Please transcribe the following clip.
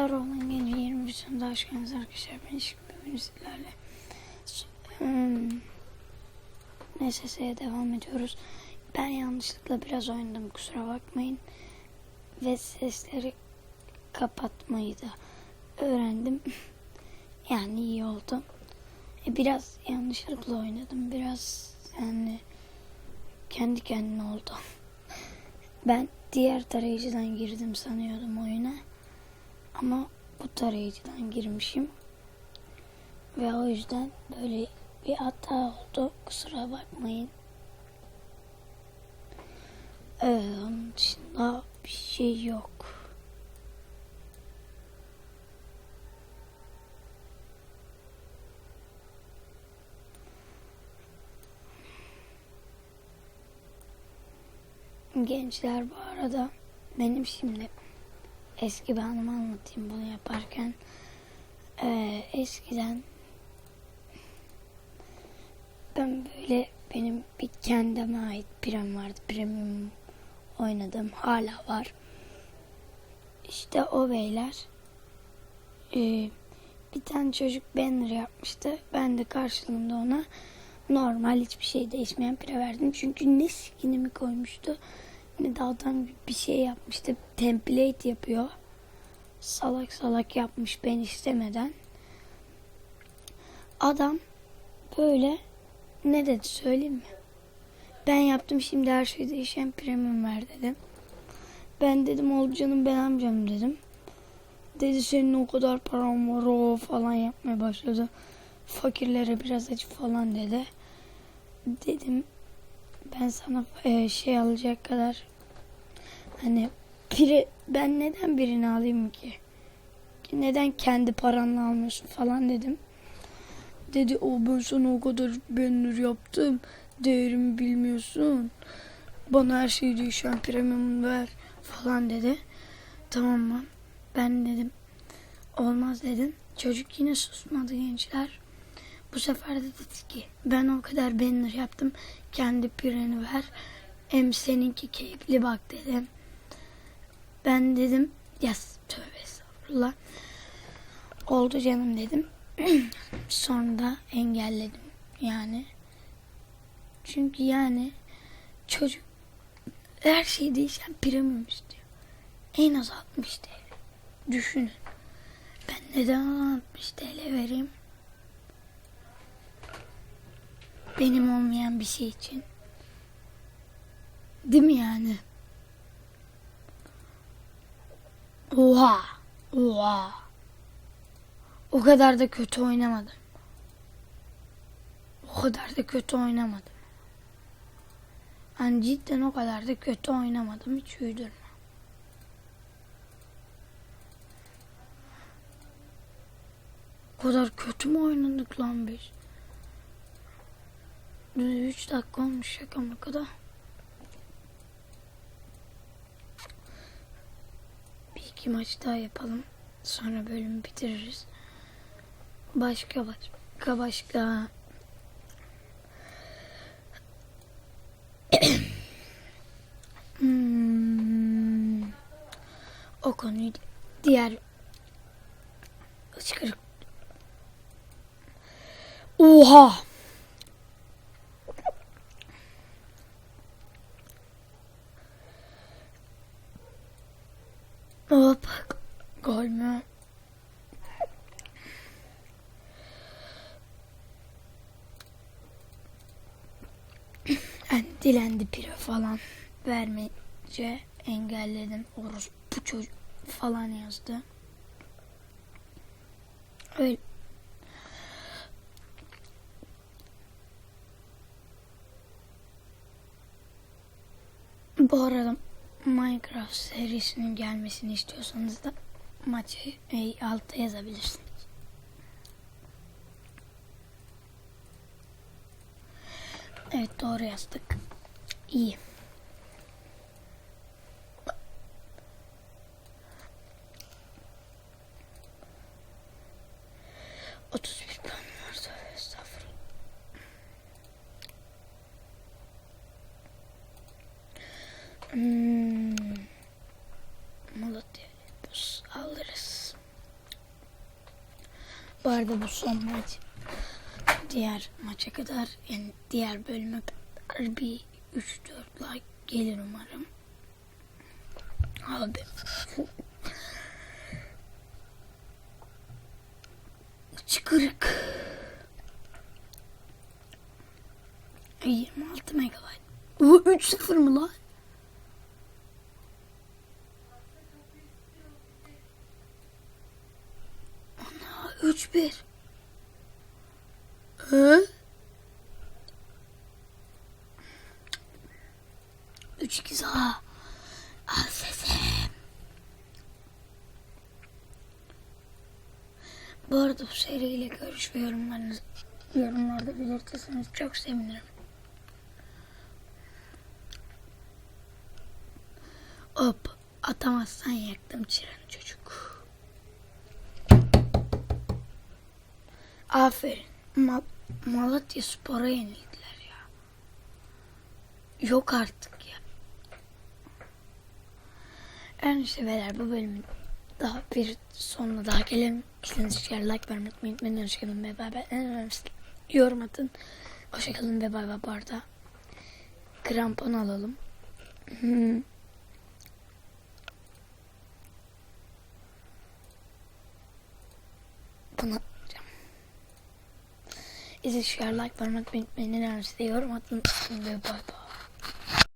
Star olan genci 20 yaşında hoş geldiniz arkadaşlar. Ben Işık bugün sizlerle. Hmm. Devam ediyoruz. Ben yanlışlıkla biraz oynadım kusura bakmayın. Ve sesleri kapatmayı da öğrendim. yani iyi oldu. E, biraz yanlışlıkla oynadım. Biraz yani kendi kendine oldu. Ben diğer tarayıcıdan girdim sanıyordum oyuna. Ama bu tarayıcıdan girmişim. Ve o yüzden böyle bir hata oldu. Kusura bakmayın. Ee, onun dışında bir şey yok. Gençler bu arada benim şimdi eski bir anımı anlatayım bunu yaparken. Ee, eskiden ben böyle benim bir kendime ait prem vardı. Premium oynadım. Hala var. İşte o beyler e, bir tane çocuk banner yapmıştı. Ben de karşılığında ona normal hiçbir şey değişmeyen pire verdim. Çünkü ne skinimi koymuştu adam bir şey yapmıştı. Template yapıyor. Salak salak yapmış ben istemeden. Adam böyle ne dedi söyleyeyim mi? Ben yaptım şimdi her şey değişen premium ver dedim. Ben dedim oldu canım ben amcam dedim. Dedi senin o kadar paran var o falan yapmaya başladı. Fakirlere biraz acı falan dedi. Dedim ben sana e, şey alacak kadar hani biri ben neden birini alayım ki? Neden kendi paranla almıyorsun falan dedim. Dedi o ben sana o kadar banner yaptım. Değerimi bilmiyorsun. Bana her şeyi değişen premium ver falan dedi. Tamam mı? Ben dedim olmaz dedim. Çocuk yine susmadı gençler. Bu sefer de dedi ki ben o kadar banner yaptım. Kendi pireni ver. Hem seninki keyifli bak dedim. Ben dedim ya tövbe estağfurullah. Oldu canım dedim. Sonra da engelledim yani. Çünkü yani çocuk her şey değişen premium istiyor. En az 60 TL. Düşünün. Ben neden 60 TL vereyim? Benim olmayan bir şey için. Değil mi yani? Oha! Oha! O kadar da kötü oynamadım. O kadar da kötü oynamadım. Yani cidden o kadar da kötü oynamadım. Hiç uydurma. O kadar kötü mü oynadık lan biz? 3 dakika olmuş şaka maka Bir maç daha yapalım. Sonra bölümü bitiririz. Başka başka başka. hmm. O konuyu diğer ıçkırık. Oha! Hop. Gol mü? Yani dilendi pire falan vermeyince engelledim. Orospu çocuk falan yazdı. Öyle. Bu arada Minecraft serisinin gelmesini istiyorsanız da maçı e, altta yazabilirsiniz. Evet doğru yazdık. İyi. Otuz bir puan var. Tövbe Estağfurullah. Hmm. Malatya biz alırız. Bu arada bu son maç. Diğer maça kadar yani diğer bölüme kadar bir 3-4 like gelir umarım. Abi. Çıkırık. 26 megabayt. Bu 3-0 mı lan? Ana 3-1. Hı? 3-2 sağ. Al sesim. Bu arada bu seriyle görüş ve yorumlarınızı yorumlarda belirtirseniz çok sevinirim. Hop atamazsan yaktım çıranı çocuk. Aferin. Ma Malatya Spor'a yenildiler ya. Yok artık ya. En işte beyler bu bölümün daha bir sonuna daha gelelim. İstediğiniz şeyler like vermeyi unutmayın. Ben hoşçakalın ve bay bay. En önemlisi yorum atın. Hoşçakalın ve bay bay bu arada. Krampon alalım. Hmm. Bunu atacağım. İzlediğiniz şeyler like vermeyi unutmayın. En önemlisi de yorum ve bay bay.